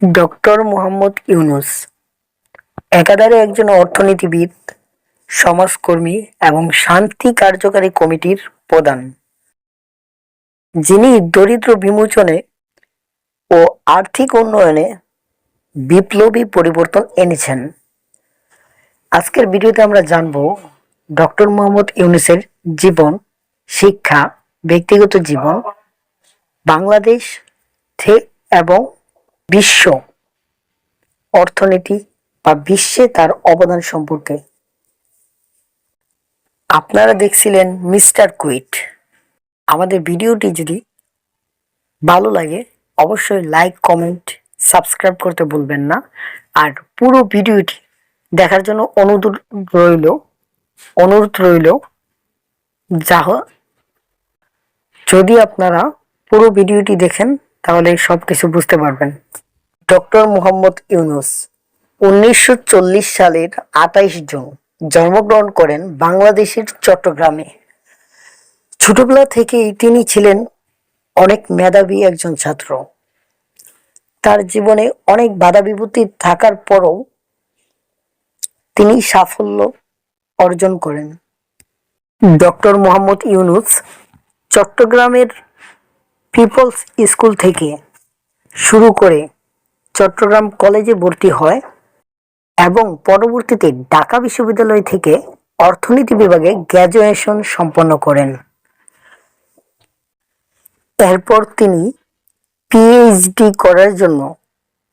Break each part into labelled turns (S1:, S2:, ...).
S1: Doctor Mohammad Yunus, একাধারে একজন অর্থনীতিবিদ, সমাজকর্মী এবং শান্তি কার্যকারী কমিটির প্রধান। যিনি দরিদ্র বিমোচনে ও আর্থিক উন্নয়নে বিপ্লবী পরিবর্তন এনেছেন। আজকের ভিডিওতে আমরা জানব ডক্টর মোহাম্মদ ইউনুসের জীবন, শিক্ষা, ব্যক্তিগত জীবন, বাংলাদেশ থে এবং বিশ্ব অর্থনীতি বা বিশ্বে তার অবদান সম্পর্কে। আপনারা দেখছিলেন মিস্টার কুইট। আমাদের ভিডিওটি যদি ভালো লাগে, অবশ্যই লাইক, কমেন্ট, সাবস্ক্রাইব করতে ভুলবেন না। আর পুরো ভিডিওটি দেখার জন্য অনুরোধ রইল অনুরোধ রইল যা যদি আপনারা পুরো ভিডিওটি দেখেন তাহলে সব কিছু বুঝতে পারবেন। ডক্টর মোহাম্মদ ইউনুস উনিশশো চল্লিশ সালের আঠাইশ জুন জন্মগ্রহণ করেন বাংলাদেশের চট্টগ্রামে। ছোটবেলা থেকেই তিনি ছিলেন অনেক মেধাবী একজন ছাত্র। তার জীবনে অনেক বাধা বিপত্তি থাকার পরও তিনি সাফল্য অর্জন করেন। ডক্টর মোহাম্মদ ইউনুস চট্টগ্রামের পিপলস স্কুল থেকে শুরু করে চট্টগ্রাম কলেজে ভর্তি হয় এবং পরবর্তীতে ঢাকা বিশ্ববিদ্যালয় থেকে অর্থনীতি বিভাগে গ্র্যাজুয়েশন সম্পন্ন করেন। এরপর তিনি পিএইচডি করার জন্য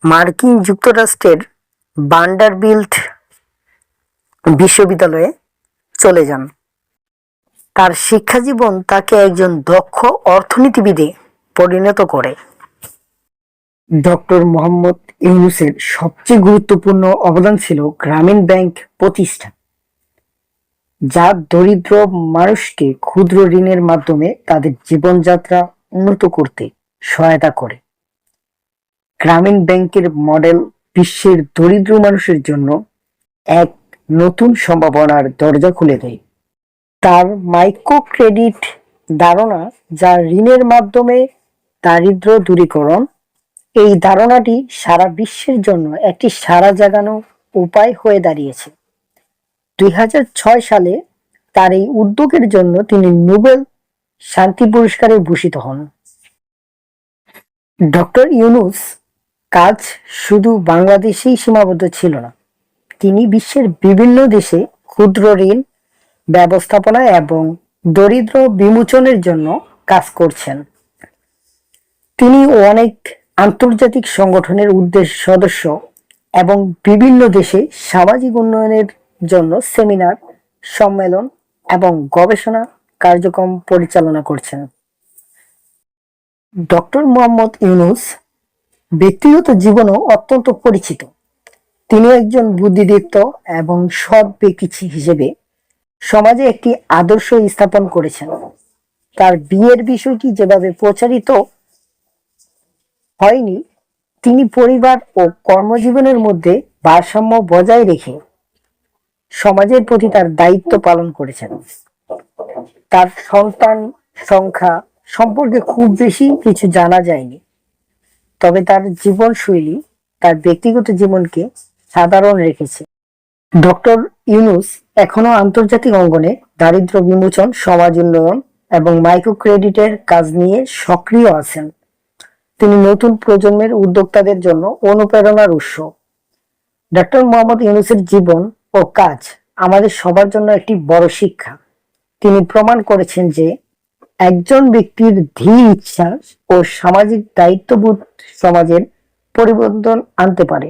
S1: মার্কিন যুক্তরাষ্ট্রের বান্ডারবিল্ট বিশ্ববিদ্যালয়ে চলে যান। তার শিক্ষাজীবন তাকে একজন দক্ষ অর্থনীতিবিদে পরিণত করে। ডক্টর মোহাম্মদ ইউনুসের সবচেয়ে গুরুত্বপূর্ণ অবদান ছিল গ্রামীণ ব্যাংক প্রতিষ্ঠা যা দরিদ্র মানুষকে ক্ষুদ্র ঋণের মাধ্যমে তাদের জীবনযাত্রা উন্নত করতে সহায়তা করে। গ্রামীণ ব্যাংকের মডেল বিশ্বের দরিদ্র মানুষের জন্য এক নতুন সম্ভাবনার দরজা খুলে দেয়। তার মাইক্রো ক্রেডিট ধারণা, যা ঋণের মাধ্যমে দারিদ্র দূরীকরণ। এই ধারণাটি সারা বিশ্বের জন্য একটি সারা জাগানো উপায় হয়ে দাঁড়িয়েছে। দুই হাজার ছয় সালে তার এই উদ্যোগের জন্য তিনি নোবেল শান্তি পুরস্কারে ভূষিত হন। ডক্টর ইউনুস কাজ শুধু বাংলাদেশেই সীমাবদ্ধ ছিল না, তিনি বিশ্বের বিভিন্ন দেশে ক্ষুদ্র ঋণ ব্যবস্থাপনা এবং দরিদ্র বিমোচনের জন্য কাজ করছেন। তিনি অনেক আন্তর্জাতিক সংগঠনের উদ্দেশ্য সদস্য এবং বিভিন্ন দেশে সামাজিক উন্নয়নের জন্য সেমিনার, সম্মেলন এবং গবেষণা কার্যক্রম পরিচালনা করছেন। ডক্টর মোহাম্মদ ইউনুস ব্যক্তিগত জীবনও অত্যন্ত পরিচিত। তিনি একজন বুদ্ধিদীপ্ত এবং সৎ ব্যক্তি হিসেবে সমাজে একটি আদর্শ স্থাপন করেছেন। তার বিয়ের বিষয়টি যেভাবে প্রচারিত হয়নি, তিনি পরিবার ও কর্মজীবনের মধ্যে ভারসাম্য বজায় রেখে সমাজের প্রতি তার দায়িত্ব পালন করেছেন। তার সন্তান সংখ্যা সম্পর্কে খুব বেশি কিছু জানা যায়নি, তবে তার জীবনশৈলী, তার ব্যক্তিগত জীবনকে সাধারণ রেখেছে। ডক্টর ইউনুস এখনও আন্তর্জাতিক অঙ্গনে দারিদ্র বিমোচন, সমাজ উন্নয়ন এবং মাইক্রো ক্রেডিটের কাজ নিয়ে সক্রিয় আছেন। তিনি নতুন প্রজন্মের উদ্যোক্তাদের জন্য অনুপ্রেরণার উৎস। ডক্টর মোহাম্মদ ইউনুসের জীবন ও কাজ আমাদের সবার জন্য একটি বড় শিক্ষা। তিনি প্রমাণ করেছেন যে একজন ব্যক্তির ধীর ইচ্ছা ও সামাজিক দায়িত্ববোধ সমাজের পরিবর্তন আনতে পারে।